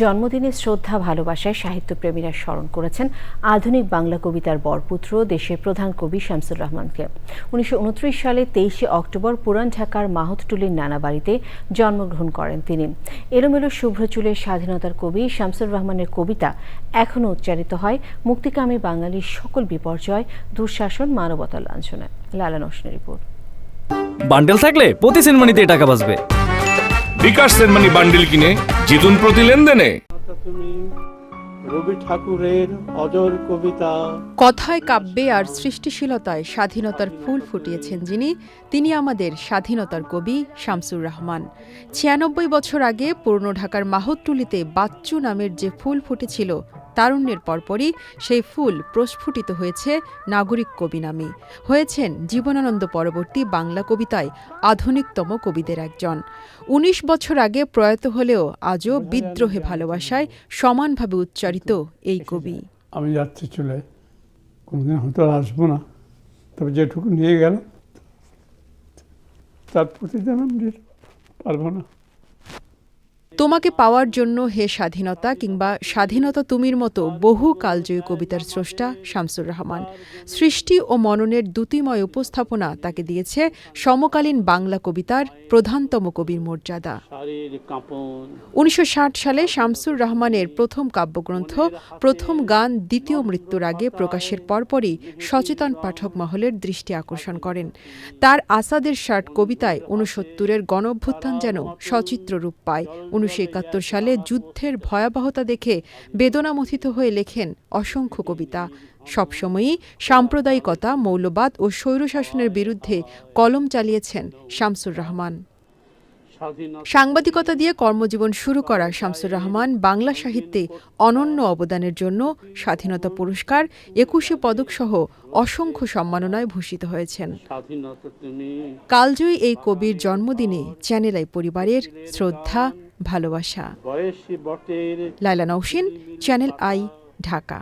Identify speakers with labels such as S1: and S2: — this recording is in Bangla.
S1: জন্মদিনে শ্রদ্ধা, ভালোবাসায় সাহিত্যপ্রেমীরা স্মরণ করেছেন আধুনিক বাংলা কবিতার বরপুত্র, দেশের প্রধান কবি শামসুর রহমানকে। উনিশশো সালে তেইশে অক্টোবর পুরান ঢাকার মাহতটুলির নানা বাড়িতে জন্মগ্রহণ করেন তিনি। এলোমেলো শুভ্র চুলের স্বাধীনতার কবি শামসুর রহমানের কবিতা এখনও উচ্চারিত হয়। মুক্তিকামী বাঙালির সকল বিপর্যয়, দুঃশাসন, মানবতার লাঞ্ছনায়। লালা নসনের রিপোর্ট।
S2: বান্ডেল থাকলে প্রতি সেনমানিতে টাকা বাঁচবে।
S3: বিকাশ সেনমানি বান্ডিল কিনে জিতুন প্রতি লেনদেনে।
S4: রবি ঠাকুরের অজর কবিতা।
S5: কথায় কাব্যে আর সৃষ্টিশীলতায় স্বাধীনতার ফুল ফুটিয়েছেন যিনি তিনি আমাদের স্বাধীনতার কবি শামসুর রহমান। ছিয়ানব্বই বছর আগে পুরনো ঢাকার মাহতটুলিতে বাচ্চু নামের যে ফুল ফুটেছিল তারুণ্যের পরপরই সেই ফুল প্রস্ফুটিত হয়েছে নাগরিক কবি নামে। হয়েছেন জীবনানন্দ পরবর্তী বাংলা কবিতায় আধুনিকতম কবিদের একজন। ১৯ বছর আগে প্রয়াত হলেও আজও বিদ্রোহে ভালোবাসায় সমানভাবে উচ্চারিত এই কবি।
S4: আমি যাচ্ছি চলে, কোনোদিন হয়তো আসব না, তবে যেটুকু নিয়ে গেল তার দিতে পারব না।
S5: তোমাকে পাওয়ার জন্য হে স্বাধীনতা কিংবা স্বাধীনতা তুমির মতো বহু কালজয়ী কবিতার স্রষ্টা শামসুর রহমান। সৃষ্টি ও মননের দ্যুতিময় উপস্থাপনা তাকে দিয়েছে সমকালীন বাংলা কবিতার প্রধানতম কবির মর্যাদা। উনিশশো সালে শামসুর রহমানের প্রথম কাব্যগ্রন্থ, প্রথম গান দ্বিতীয় মৃত্যুর আগে প্রকাশের পরপরই সচেতন পাঠক মহলের দৃষ্টি আকর্ষণ করেন। তার আসাদের ষাট কবিতায় ঊনসত্তরের গণঅভ্যুত্থান যেন সচিত্র রূপ পায়। সালে যুদ্ধের ভয়াবহতা দেখে বেদনামথিত হয়ে লেখেন অসংখ্য কবিতা। সবসময়ই সাম্প্রদায়িকতা, মৌলবাদ ও স্বৈরশাসনের বিরুদ্ধে কলম চালিয়েছেন শামসুর রহমান। সাংবাদিকতা দিয়ে কর্মজীবন শুরু করা শামসুর রহমান বাংলা সাহিত্যে অনন্য অবদানের জন্য স্বাধীনতা পুরস্কার, একুশে পদকসহ অসংখ্য সম্মাননায় ভূষিত হয়েছেন। কালজয়ী এই কবির জন্মদিনে চ্যানেলাই পরিবারের শ্রদ্ধা ভালোবাসা। Laila Nausheen channel I Dhaka.